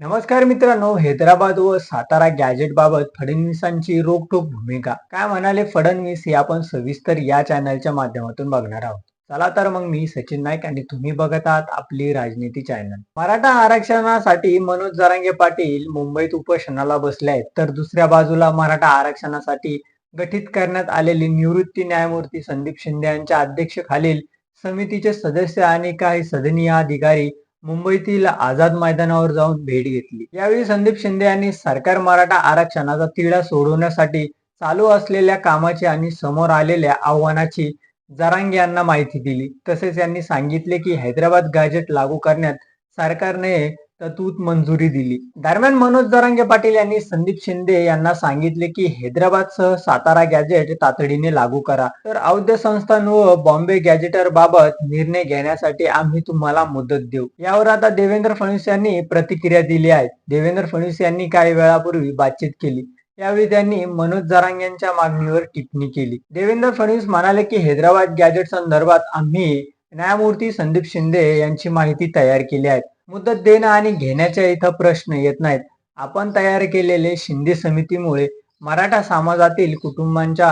नमस्कार मित्रांनो हैदराबाद व सातारा गॅजेट बाबत फडणवीसांची रोखोक भूमिका. काय म्हणाले फडणवीस हे आपण सविस्तर या चॅनलच्या माध्यमातून बघणार आहोत. चला तर मग मी सचिन नाईक आणि तुम्ही बघत आहात आपली राजनीती चॅनल. मराठा आरक्षणासाठी मनोज जरांगे पाटील मुंबईत उपोषणाला बसले आहेत. तर दुसऱ्या बाजूला मराठा आरक्षणासाठी गठीत करण्यात आलेली निवृत्ती न्यायमूर्ती संदीप शिंदे यांच्या अध्यक्षखालील समितीचे सदस्य आणि काही सदनीय अधिकारी मुंबईतील आझाद मैदानावर जाऊन भेट घेतली. यावेळी संदीप शिंदे यांनी सरकार मराठा आरक्षणाचा तिढा सोडवण्यासाठी चालू असलेल्या कामाची आणि समोर आलेल्या आव्हानाची जरांग यांना माहिती दिली. तसेच यांनी सांगितले की हैदराबाद गॅजेट लागू करण्यात सरकारने तूत मंजुरी दिली. दरम्यान मनोज जरांगे पाटील यांनी संदीप शिंदे यांना सांगितले की हैदराबाद सह सातारा गॅजेट तातडीने लागू करा. तर औद्य संस्थान व बॉम्बे गॅजेटर बाबत निर्णय घेण्यासाठी आम्ही तुम्हाला मुदत देऊ. यावर आता देवेंद्र फडणवीस यांनी प्रतिक्रिया दिली आहे. देवेंद्र फडणवीस यांनी काही वेळापूर्वी बातचीत केली. यावेळी त्यांनी मनोज जरांग यांच्या मागणीवर टिप्पणी केली. देवेंद्र फडणवीस म्हणाले की हैदराबाद गॅजेट संदर्भात आम्ही न्यायमूर्ती संदीप शिंदे यांची माहिती तयार केली आहे. मुदत देणं आणि घेण्याच्या इथं प्रश्न येत नाहीत. आपण तयार केलेले शिंदे समितीमुळे मराठा समाजातील कुटुंबांच्या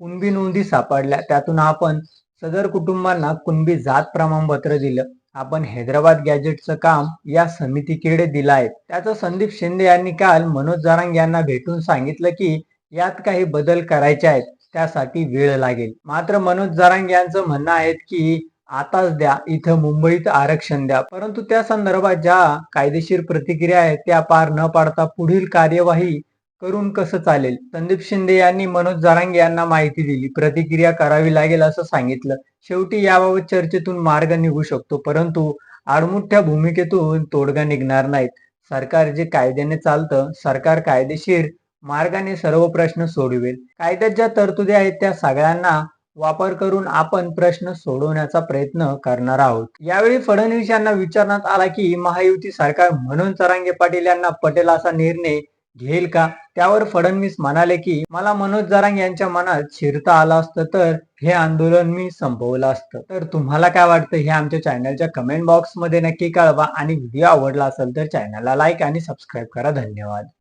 कुणबी नोंदी सापडल्या. त्यातून आपण सदर कुटुंबांना कुणबी जात प्रमाणपत्र दिलं. आपण हैदराबाद गॅजेटचं काम या समितीकडे दिलं आहे त्याचं संदीप शिंदे यांनी काल मनोज जारांग यांना भेटून सांगितलं की यात काही बदल करायचे आहेत त्यासाठी वेळ लागेल. मात्र मनोज जारांग यांचं म्हणणं आहे की आताच द्या इथं मुंबईत आरक्षण द्या. परंतु त्या संदर्भात ज्या कायदेशीर प्रतिक्रिया आहेत त्या पार न पाडता पुढील कार्यवाही करून कसं चालेल? संदीप शिंदे यांनी मनोज जारांगे यांना माहिती दिली. प्रतिक्रिया करावी लागेल असं सांगितलं. शेवटी याबाबत चर्चेतून मार्ग निघू शकतो परंतु आडमुठ्या भूमिकेतून तोडगा निघणार नाहीत. सरकार जे कायद्याने चालतं सरकार कायदेशीर मार्गाने सर्व प्रश्न सोडवेल. कायद्यात ज्या तरतुदी आहेत त्या सगळ्यांना वापर करून आपण प्रश्न सोडवण्याचा प्रयत्न करणार आहोत. यावेळी फडणवीस यांना विचारण्यात आला की महायुती सरकार म्हणून चरांगे पाटील यांना पटेल असा निर्णय घेईल का? त्यावर फडणवीस म्हणाले की मला मनोज जरांग यांच्या मनात शिरता आलं असतं तर हे आंदोलन मी संपवलं असतं. तर तुम्हाला काय वाटतं? हे आमच्या चॅनलच्या कमेंट बॉक्समध्ये नक्की कळवा आणि व्हिडिओ आवडला असेल तर चॅनलला लाईक आणि सबस्क्राईब करा. धन्यवाद.